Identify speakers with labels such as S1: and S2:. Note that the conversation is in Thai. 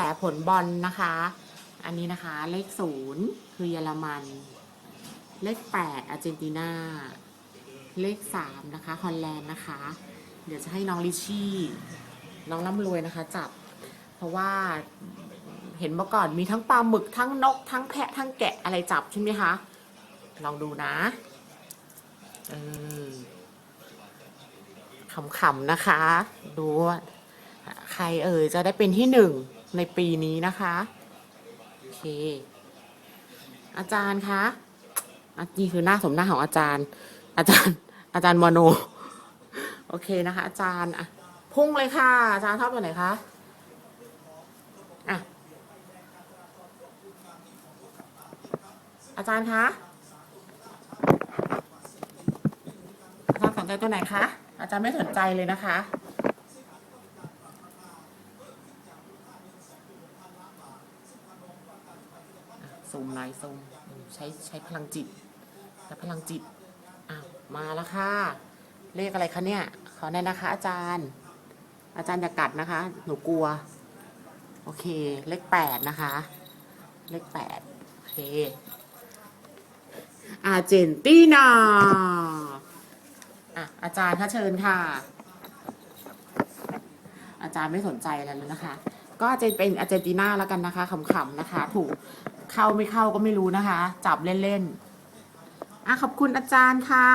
S1: แต่ผลบอลนะคะ อันนี้นะคะเลขศูนย์คือเยอรมัน เลขแปดอาร์เจนตินา เลขสามนะคะฮอลแลนด์นะคะ เดี๋ยวจะให้น้องลิชชี่น้องร่ำรวยนะคะจับ เพราะว่าเห็นเมื่อก่อนมีทั้งปลาหมึกทั้งนก ทั้งแพะทั้งแกะอะไรจับใช่ไหมคะ ลองดูนะเออขำๆนะคะ ดูว่าใครเอ่ยจะได้เป็นที่หนึ่ง ในปีนี้นะคะโอเค อาจารย์คะนี่คือหน้าสมหน้าของอาจารย์ อาจารย์ อาจารย์มโน โอเคนะคะ อาจารย์อะพุ่งเลยค่ะ อาจารย์ชอบตัวไหนคะอะอาจารย์คะอาจารย์สนใจตัวไหนคะอาจารย์ไม่สนใจเลยนะคะ ซูมไลน์ซูมใช้ใช้พลังจิตใช้พลังจิตอ้าวมาแล้วค่ะ เลขอะไรคะเนี่ย ขอแน่นะคะ อาจารย์ อาจารย์อย่ากัดนะคะ หนูกลัว โอเค เลขแปดนะคะ เลขแปดโอเค อาร์เจนตินาอะอาจารย์คะเชิญค่ะ อาจารย์ไม่สนใจแล้วนะคะ ก็อาจจะเป็นอาร์เจนตินาแล้วกันนะคะขำๆนะคะ ถูกเข้าไม่เข้าก็ไม่รู้นะคะ จับเล่นๆอะขอบคุณอาจารย์ค่ะ